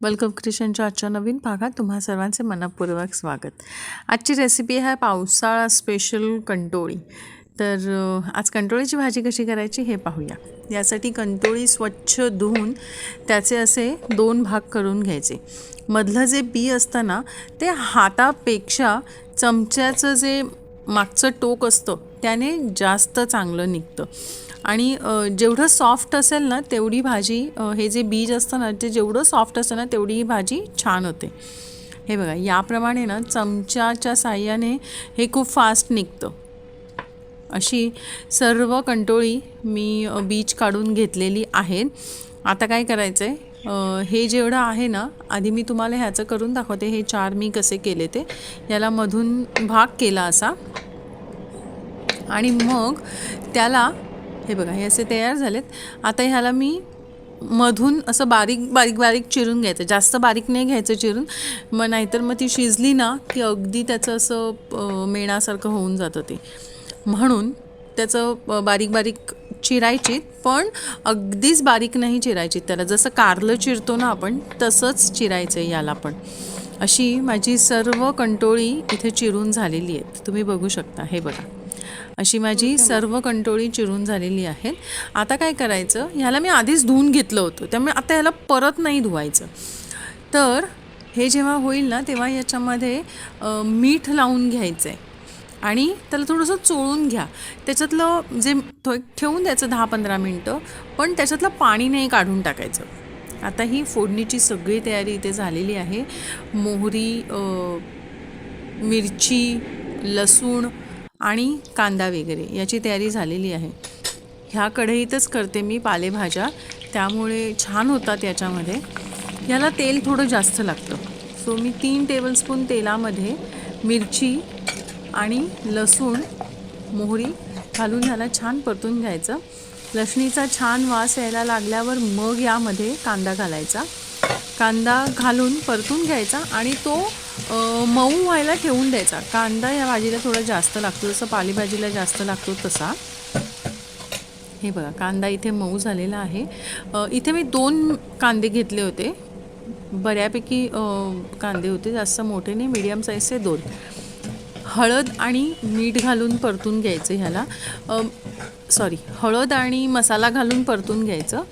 Welcome क्रिशनच्या आजच्या नवीन भागात तुम्हा सर्वांचे मनपूर्वक स्वागत. आजची रेसिपी आहे पावसाळा स्पेशल कंटोळी. तर आज कंटोळीची भाजी कशी करायची हे पाहूया. यासाठी कंटोळी स्वच्छ धुवून त्याचे असे दोन भाग करून घ्यायचे. मधलं जे बी असतं ना ते हातापेक्षा चमच्याचं जे मागचं टोक असतं त्याने जास्त चांगलं निघतं. आणि जेवढं सॉफ्ट असेल ना तेवढी भाजी हे जे बीज असतं ना ते जेवढं सॉफ्ट असतं ना तेवढी ही भाजी छान होते. हे बघा याप्रमाणे ना चमच्याच्या साह्याने हे खूप फास्ट निघतं. अशी सर्व कंटोळी मी बीज काढून घेतलेली आहेत आता काय करायचं आहे हे जेवढं आहे ना आधी मी तुम्हाला ह्याचं करून दाखवते. हे चार मी कसे केले ते? याला मधून भाग केला असा. आणि मग त्याला हे बघा हे असे तयार झालेत. आता ह्याला मी मधून असं बारीक बारीक बारीक चिरून घ्यायचं. जास्त बारीक नाही घ्यायचं चिरून. मग नाहीतर मग ती शिजली ना की अगदी त्याचं असं मेणासारखं होऊन जातं ते. म्हणून त्याचं बारीक बारीक चिरायची पण अगदीच बारीक नाही चिरायची त्याला. जसं कारलं चिरतो ना आपण तसंच चिरायचं आहे याला पण. अशी माझी सर्व कंटोळी इथे चिरून झालेली आहेत. तुम्ही बघू शकता. हे बघा. अशी माझी सर्व कंटोळी चिरून झालेली आहेत. आता काय करायचं? ह्याला मी आधीच धुवून घेतलं होतं. त्यामुळे आता ह्याला परत नाही धुवायचं. तर हे जेव्हा होईल ना तेव्हा याच्यामध्ये मीठ लावून घ्यायचं आहे आणि त्याला थोडंसं चोळून घ्या. त्याच्यातलं जे ठेवून द्यायचं दहा पंधरा मिनटं पण त्याच्यातलं पाणी नाही काढून टाकायचं. आता ही फोडणीची सगळी तयारी इथे झालेली आहे. मोहरी मिरची लसूण आणि कांदा वगैरे याची तयारी झालेली आहे. ह्या कढईतच करते मी पालेभाज्या. त्यामुळे छान होतात याच्यामध्ये. याला तेल थोडं जास्त लागतं. सो मी तीन टेबलस्पून तेलामध्ये मिरची आणि लसूण मोहरी घालून ह्याला छान परतून घ्यायचं. लसणीचा छान वास यायला लागल्यावर मग यामध्ये कांदा घालायचा. कांदा घालून परतून घ्यायचा आणि तो मऊ व्हायला ठेवून द्यायचा. कांदा या भाजीला थोडा जास्त लागतो जसं पालेभाजीला जास्त लागतो तसा. हे बघा कांदा इथे मऊ झालेला आहे. इथे मी दोन कांदे घेतले होते. बऱ्यापैकी कांदे होते जास्त मोठे नाही मीडियम साईजचे दोन. हळद आणि मीठ घालून परतून घ्यायचं ह्याला. सॉरी हळद आणि मसाला घालून परतून घ्यायचं.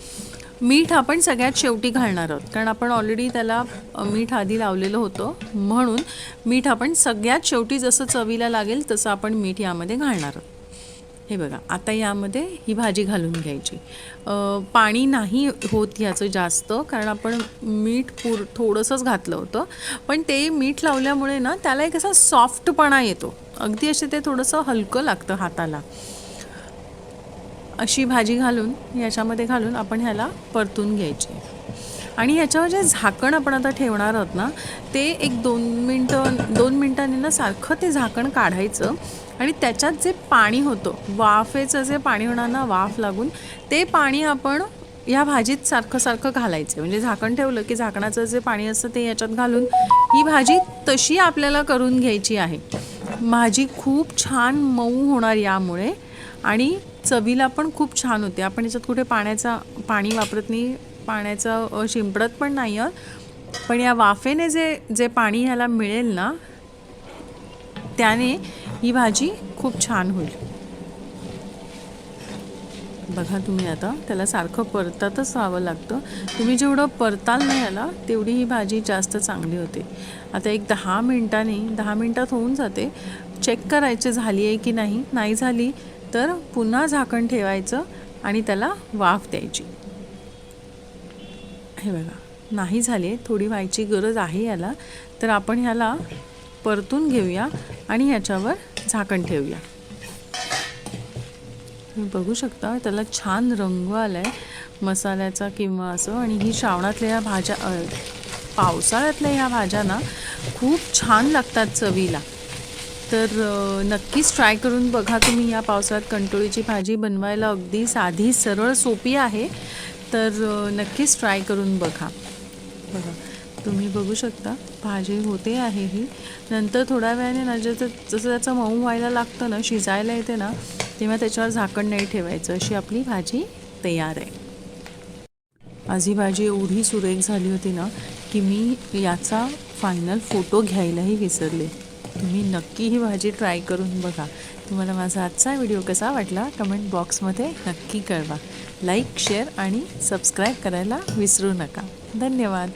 मीठ आपण सगळ्यात शेवटी घालणार आहोत. कारण आपण ऑलरेडी त्याला मीठ आधी लावलेलं होतं. म्हणून मीठ आपण सगळ्यात शेवटी जसं चवीला लागेल तसं आपण मीठ यामध्ये घालणार आहोत. हे बघा आता यामध्ये ही भाजी घालून घ्यायची. पाणी नाही होत ह्याचं जास्त कारण आपण मीठ पूर थोडंसंच घातलं होतं. पण ते मीठ लावल्यामुळे ना त्याला एक असा सॉफ्टपणा येतो. अगदी असे ते थोडंसं हलकं लागतं हाताला. अशी भाजी घालून याच्यामध्ये घालून आपण ह्याला परतून घ्यायची. आणि ह्याच्यावर जे झाकण आपण आता ठेवणार आहोत ना ते एक दोन मिनटं दोन मिनटांनी ना सारखं ते झाकण काढायचं आणि त्याच्यात जे पाणी होतं वाफेचं जे पाणी होणार ना वाफ लागून ते पाणी आपण या भाजीत सारखं सारखं घालायचं. म्हणजे झाकण ठेवलं की झाकणाचं जे पाणी असतं ते याच्यात घालून ही भाजी तशी आपल्याला करून घ्यायची आहे. भाजी खूप छान मऊ होणार यामुळे आणि चवीला पण खूप छान होते. आपण याच्यात कुठे पाण्याचा पाणी वापरत नाही पाण्याचा शिंपडत पण नाही आहोत. पण या वाफेने जे जे पाणी ह्याला मिळेल ना त्याने ही भाजी खूप छान होईल. बघा तुम्ही आता त्याला सारखं परतातच राहावं लागतं. तुम्ही जेवढं परताल नाही याला तेवढी ही भाजी जास्त चांगली होते. आता एक दहा मिनटांनी दहा मिनटात होऊन जाते. चेक करायचे झाली आहे की नाही? नाही झाली तर पुन्हा झाकण ठेवायचं आणि त्याला वाफ द्यायची. हे बघा नाही झाले थोडी व्हायची गरज आहे याला. तर आपण ह्याला परतून घेऊया आणि ह्याच्यावर झाकण ठेवूया. तुम्ही बघू शकता त्याला छान रंग आला आहे मसाल्याचा किंवा असं. आणि ही श्रावणातल्या ह्या भाज्या पावसाळ्यातल्या ह्या भाज्या ना खूप छान लागतात चवीला. तर नक्कीच ट्राय करून बघा तुम्ही या पावसाळ्यात कंटोळीची भाजी बनवायला अगदी साधी सरळ सोपी आहे. तर नक्कीच ट्राय करून बघा. बघा तुम्ही बघू शकता भाजी होते आहे ही. नंतर थोड्या वेळाने ना जसं जसं त्याचं मऊ व्हायला लागतं ना शिजायला येते ना तेव्हा त्याच्यावर झाकण नाही ठेवायचं अशी आपली भाजी तयार आहे. माझी भाजी एवढी सुरेख झाली होती ना की मी याचा फायनल फोटो घ्यायलाही विसरले. तुम्ही नक्की ही भाजी ट्राय करून बघा. तुम्हाला माझा आजचा व्हिडिओ कसा वाटला कमेंट बॉक्समध्ये नक्की कळवा. लाईक शेअर आणि सबस्क्राईब करायला विसरू नका. धन्यवाद.